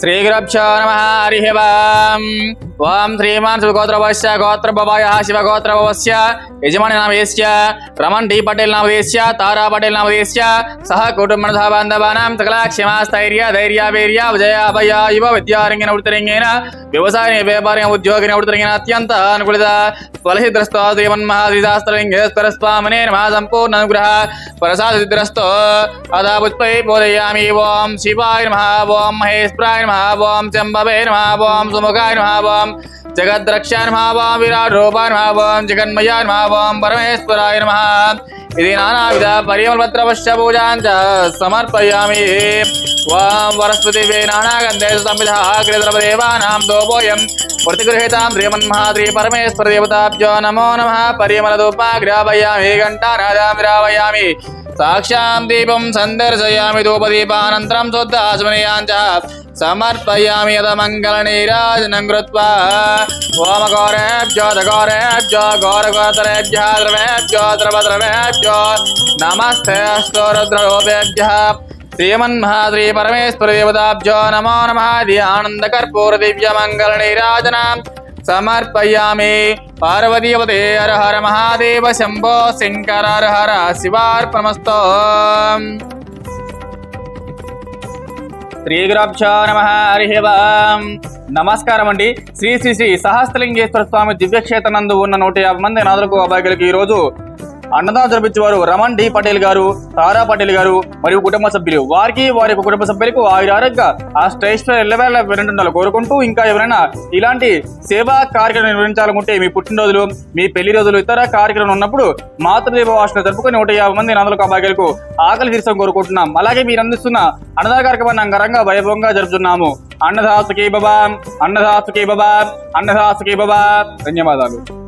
శ్రీగురభ్యో నమ హరి ఓం ఓం శ్రీమాన్ శివగోత్రవశ్య గోత్రభవాయ శివగోత్రభవస్య యజమాని నామదేశ్య రమణ్ డి పటేల్ నామదేశ్య తారా పటేల్ నామదేశ్య సహ కుటుంబ బాంధవానాం సకల క్షమాస్థైర్య ధైర్య వీర్య విజయ అభయ ఇవ విద్యారంగిన ఉడితరంగేన వ్యవసాయ వ్యాపారం ఉద్యోగిన ఉడితరంగిన అత్యంత అనుకూలిత ఫలసిద్రస్తో శ్రీమన్మహాదిశాస్త్రలింగేశ్వర స్వామినే నమ సంపూర్ణ అనుగ్రహ ప్రసాదిద్రస్తో అదా పుష్పై పూజయామి ఓం శివాయ నమ ఓం మహేశ్వరాయ నమ ఓం చంబవే నమ ఓం సుముఖాయ నమ ఓం జగద్రక్షాన్మావాం విరాట్ రూపాన్మావాం జగన్మయాన్మావాం పరమేశ్వరాయ నమ ఇది నానావిధ పర్యమలపత్రవశ్య పూజాం చ సమర్పయామి వాం వరస్పతివే నానాగంధేషు సంవిధ అగ్రద్రవదేవానాం దోపోయం ప్రతిగృహీతాం శ్రీమన్మహాద్రి పరమేశ్వర దేవతాభ్యో నమో నమ పర్యమలదూపాగ్రాపయామి ఘంటానాదాం విరావయామి సాక్షాం దీపం సందర్శయామి ధూపదీపానంతరం శుద్ధాశ్మనీయాం చ समर्पयामि यदमङ्गलनीराजनं कृत्वा ॐ गौरेभ्यो गौरेभ्यो गौरगोतरेभ्यः द्रवेभ्यो द्रवद्रवेभ्यो नमस्ते अस्तु रुद्ररूपेभ्यः श्रीमन्महाद्री नमो नमः दिव्यानन्दकर्पूरदिव्यमङ्गलनीराजनां समर्पयामि पार्वतीवते हर हर महादेव शम्भो शङ्कर हर शिवार्पणमस्तु మహాదేవ శ్రీ గురభ్యో నమ హరి నమస్కారం అండి శ్రీ శ్రీ శ్రీ సహస్రలింగేశ్వర స్వామి దివ్యక్షేత్రనందు ఉన్న నూట యాభై మంది నాదులకు అబ్బాయిలకు ఈ రోజు అన్నదానం జరిపించేవారు రమణ్ డి పటేల్ గారు తారా పటేల్ గారు మరియు కుటుంబ సభ్యులు. వారికి వారి యొక్క కుటుంబ సభ్యులకు ఆయుర ఆరోగ్య ఆ స్టేషన్ ఎల్లవేళ వినంటుండాలి కోరుకుంటూ ఇంకా ఎవరైనా ఇలాంటి సేవా కార్యక్రమం నిర్వహించాలనుకుంటే మీ పుట్టినరోజులు మీ పెళ్ళి రోజులు ఇతర కార్యక్రమం ఉన్నప్పుడు మాతృదేవ వాసన జరుపుకుని నూట యాభై మంది నాదులకు అబ్బాయిలకు ఆకలి తీర్చడం కోరుకుంటున్నాం. అలాగే మీరు అందిస్తున్న అన్నదాన కార్యక్రమాన్ని అంగరంగా వైభవంగా జరుపుతున్నాము. అన్నదాసుకి బాబా అన్నదాసుకి బాబా అన్నదాసుకి బాబా ధన్యవాదాలు.